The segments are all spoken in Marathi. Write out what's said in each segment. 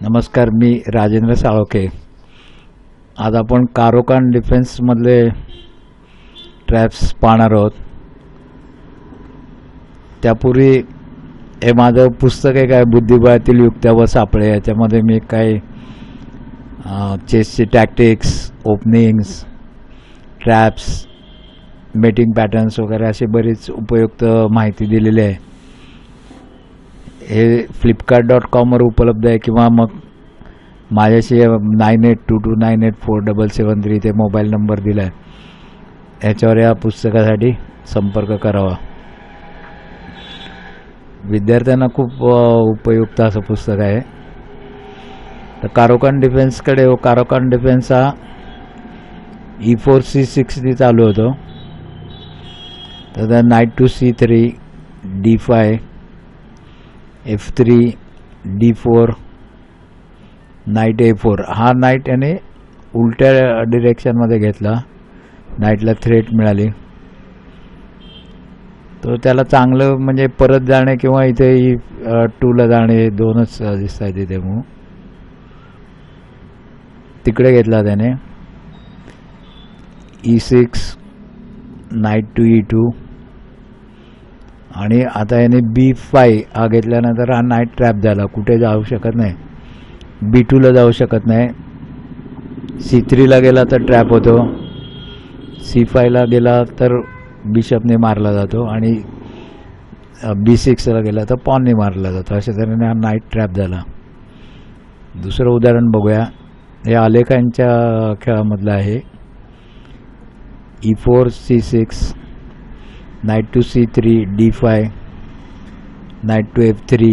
नमस्कार मी राजेंद्र साळोखे. आज आपण कारोकान डिफेन्समधले ट्रॅप्स पाहणार आहोत. त्यापूर्वी हे माझं पुस्तक आहे काय बुद्धिबळातील युक्त्या व सापळे याच्यामध्ये मी काही चेसचे tactics openings traps mating patterns वगैरे अशी बरीच उपयुक्त माहिती दिलेली आहे. हे फ्लिपकार्ट डॉट कॉमवर उपलब्ध आहे किंवा मग माझ्याशी nine eight two two nine eight four double seven three ते मोबाईल नंबर दिला आहे याच्यावर या पुस्तकासाठी संपर्क करावा. विद्यार्थ्यांना खूप उपयुक्त असं पुस्तक आहे. तर कारोकान डिफेन्सकडे हो कारोकान डिफेन्स हा ई फोर सी सिक्सनी चालू होतो. तर knight two C three D five F three D four knight A four हा नाईट याने उलट्या डिरेक्शनमध्ये घेतला. नाईटला थ्रेट मिळाली. तर त्याला चांगलं म्हणजे परत जाणे किंवा इथे टूला जाणे हे दोनच दिसत आहेत इथे मग. तिकडे घेतला त्याने. E six knight two E two आणि आता याने बी फाय हा घेतल्यानंतर हा नाईट ट्रॅप झाला. कुठे जाऊ शकत नाही. बी टूला जाऊ शकत नाही. सी थ्रीला गेला तर ट्रॅप होतो. सी फायला गेला तर बिशपने मारला जातो आणि बी सिक्सला गेला तर पॉनने मारला जातो. अशा तऱ्हेने हा नाईट ट्रॅप झाला. दुसरं उदाहरण बघूया. हे आलेखांच्या खेळामधलं आहे. E four C six knight two C three D five knight two F three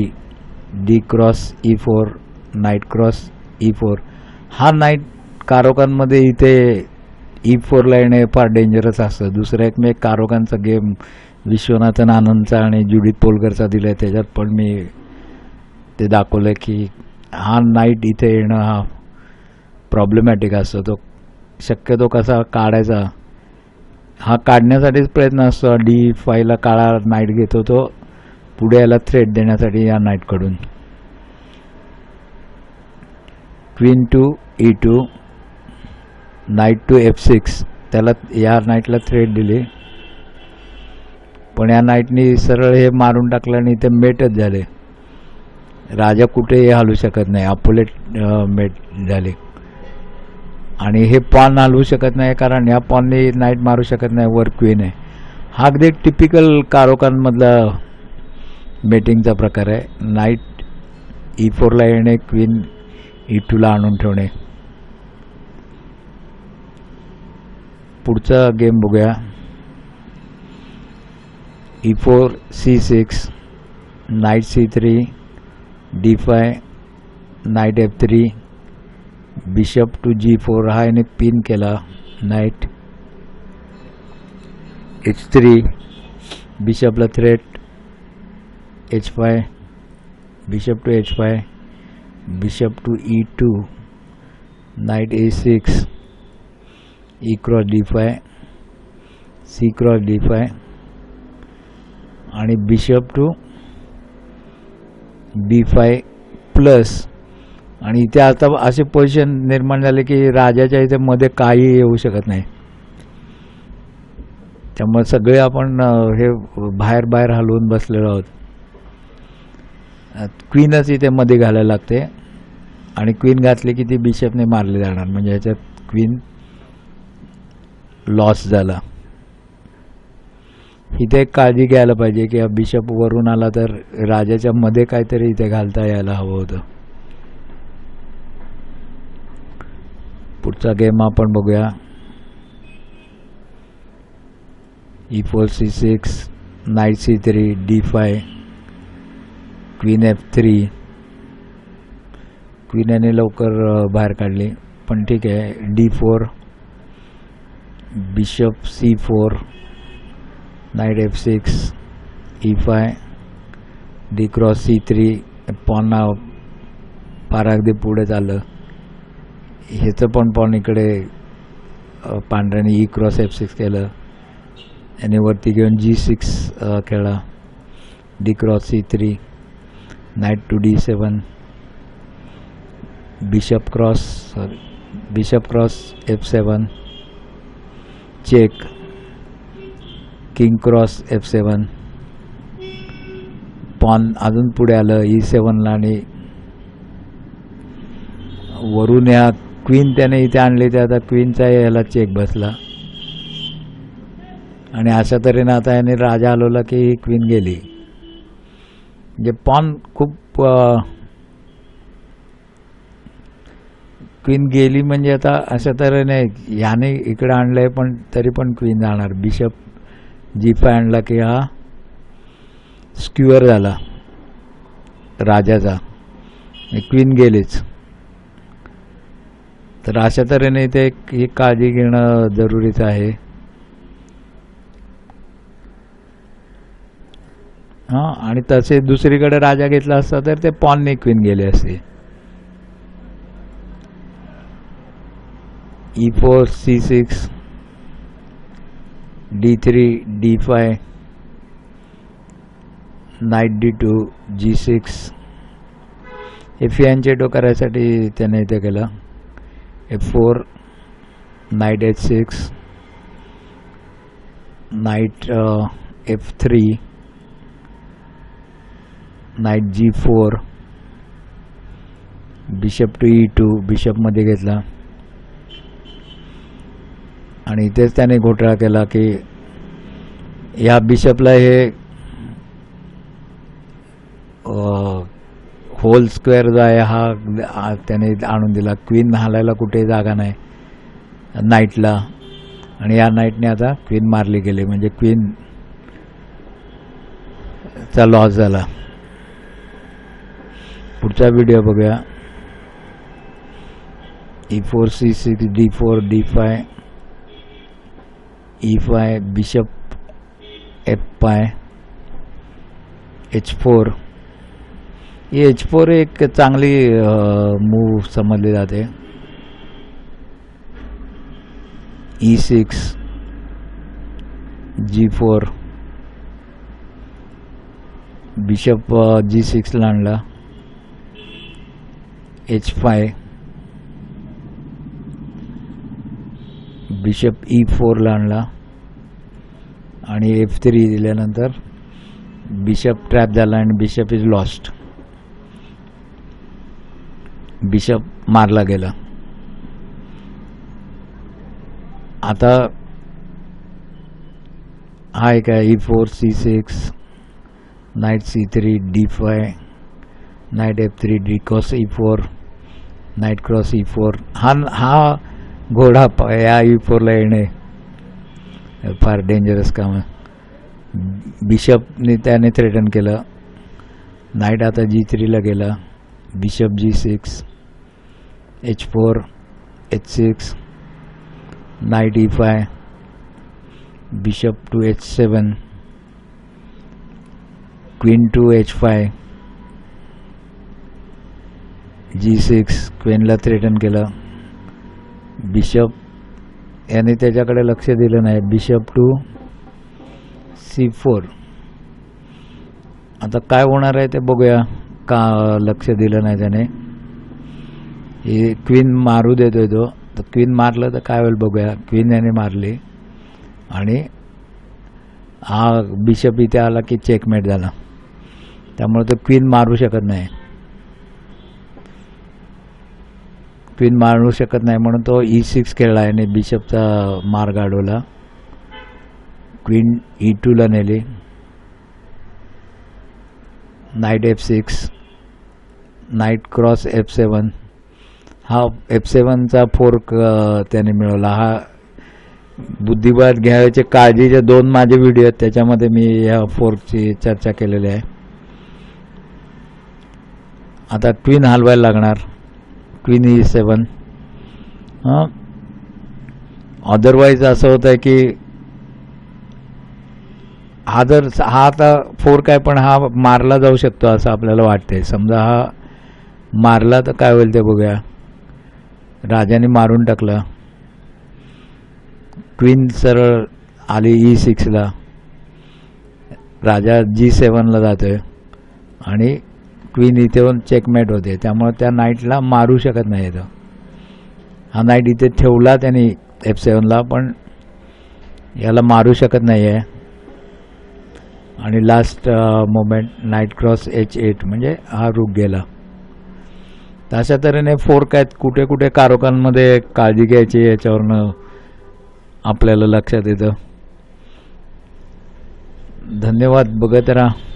D cross E four knight cross E four. हा नाईट कारोकांमध्ये इथे ई फोरला येणे फार डेंजरस असतं. दुसरा एक मी एक कारोकांचा गेम विश्वनाथन आनंदचा आणि जुडित पोलकरचा दिला आहे त्याच्यात पण मी ते दाखवलं की हा नाईट इथे येणं हा प्रॉब्लेमॅटिक असतो. तो शक्यतो कसा काढायचा हा काढण्यासाठीच प्रयत्न असतो. डी फायला काळा नाईट घेतो तो पुढे याला थ्रेट देण्यासाठी या नाईटकडून queen two E two knight two F six त्याला या नाईटला थ्रेट दिली. पण या नाईटनी सरळ हे मारून टाकलं आणि ते मेटच झाले. राजा कुठेही हलू शकत नाही. आपोलेट मेट झाले. आणि हे पॉन हलवू शकत नाही कारण ह्या पॉनने नाईट मारू शकत नाही वर क्वीन आहे. हा अगदी टिपिकल कारोकांमधला मेटिंगचा प्रकार आहे. नाईट ई फोरला येणे क्वीन ई टूला आणून ठेवणे. पुढचा गेम बघूया. E four C six knight C three D five knight F three bishop two G four हा याने पिन केला knight. H three बिशपला threat H five bishop two H five bishop two E two knight A six E cross D five C cross D five आणि bishop two B five plus. आणि इथे आता असे पोझिशन निर्माण झाले की राजाच्या इथे मध्ये काही येऊ शकत नाही. त्यामुळे सगळे आपण हे बाहेर बाहेर हलवून बसलेलो आहोत. क्वीनच इथे मध्ये घालायला लागते. आणि क्वीन घातली की ती बिशपने मारली जाणार. म्हणजे याच्यात क्वीन लॉस झाला. इथे एक काळजी घ्यायला पाहिजे की बिशप वरून आला तर राजाच्या मध्ये काहीतरी इथे घालता यायला हवं होतं. पुढचा गेम आपण बघूया. E four C six knight C three D five queen F three queen याने लवकर बाहेर काढली. पण ठीक आहे D four bishop C four knight F six E five D cross C three pawn पारा अगदी पुढे चाललं. ह्याचं पण पण इकडे पांढऱ्याने ई क्रॉस एफ सिक्स केलं. याने वरती घेऊन जी सिक्स खेळा. D cross C three knight two D seven bishop cross sorry bishop cross F seven check king cross F seven pawn अजून पुढे आलं ई सेवनला आणि वरून या क्वीन त्याने इथे आणली ते आता क्वीनचा याला चेक बसला. आणि अशा तऱ्हेने आता याने राजा हलवला की ही क्वीन गेली. म्हणजे पॉन खूप क्वीन गेली म्हणजे आता अशा तऱ्हेने याने इकडं आणलं आणलंय पण तरी पण क्वीन जाणार. बिशप जी आणला की हा स्क्युअर झाला. राजाचा. क्वीन गेलीच. तर अशा तऱ्हेने इथे ही काळजी घेणं जरुरीचं आहे. हां आणि तसे दुसरीकडे राजा घेतला असता तर ते पॉनने क्वीन गेले असते E four C six D three D five knight D two G six हे फियांचेटो करायसाठी त्याने इथे केलं. F four knight H six knight F three knight G four bishop two E two बिशपमध्ये घेतला. आणि इथेच त्याने घोटाळा केला की या बिशपला हे होल स्क्वेअर जो आहे हा त्याने आणून दिला. क्वीन हालायला कुठे जागा नाही. नाईटला आणि या नाईटने आता क्वीन मारली गेली. म्हणजे क्वीन चा लॉस झाला. पुढचा व्हिडिओ बघूया. E four C six D four D five E five bishop F five H four H four एक चांगली मूव समजली जाते. E six G four bishop G सिक्सला आणला. एच फाय बिशप ई फोरला आणला. आणि एफ थ्री दिल्यानंतर बिशप ट्रॅप झाला आणि बिशप इज लॉस्ट बिशप मारला गेला. आता हा एक आहे E four C six knight C three D five knight F three D cross E four knight cross E four हा हा घोडा या e ई फोरला येणे फार डेंजरस काम आहे. बिशपने त्याने थ्रेटन केलं. नाईट आता जी थ्रीला गेला. Bishop G six H four H six knight E five bishop two H seven queen two H five G six क्वीनला threaten केलं. बिशप याने त्याच्याकडे लक्ष दिलं नाही. बिशप टू सी फोर आता काय होणार आहे ते बघूया. का लक्ष दिलं नाही त्याने. ही क्वीन मारू देतोय तो तर क्वीन मारलं तर काय होईल बघूया. क्वीन याने मारली. आणि हा बिशप इथे आला की चेकमेट झाला. त्यामुळे तो क्वीन मारू शकत नाही. क्वीन मारू शकत नाही म्हणून तो e ई सिक्स खेळला आणि बिशपचा मार्ग अडवला. क्वीन ई टूला नेली. Knight F six knight cross F seven हा एफ सेवनचा फोर्क त्याने मिळवला. हा बुद्धिबळ घ्यायचे काळजीचे दोन माझे व्हिडिओ आहेत त्याच्यामध्ये मी ह्या फोर्कची चर्चा केलेली आहे. आता ट्विन हलवायला लागणार. ट्विन ई सेवन हां. अदरवाईज असं होतं आहे की हा जर हा आता फोर्क आहे पण हा मारला जाऊ शकतो असं आपल्याला वाटते समजा हा मारला तर काय होईल ते बघूया. राजाने मारून टाकलं. क्वीन सरळ आली e ई सिक्सला राजा जी सेवनला जातोय. आणि क्वीन इथे येऊन चेकमेट होते. त्यामुळे त्या नाईटला मारू शकत नाही येतं हा नाईट इथे ठेवला त्यांनी एफ सेवनला पण याला मारू शकत नाही आहे आणि last moment knight cross H eight म्हणजे हा रुख गेला. तर अशा तऱ्हेने फोर्क आहेत कुठे कुठे कारोकांमध्ये काळजी घ्यायची याच्यावरनं आपल्याला लक्षात येतं. धन्यवाद. बघत राहा.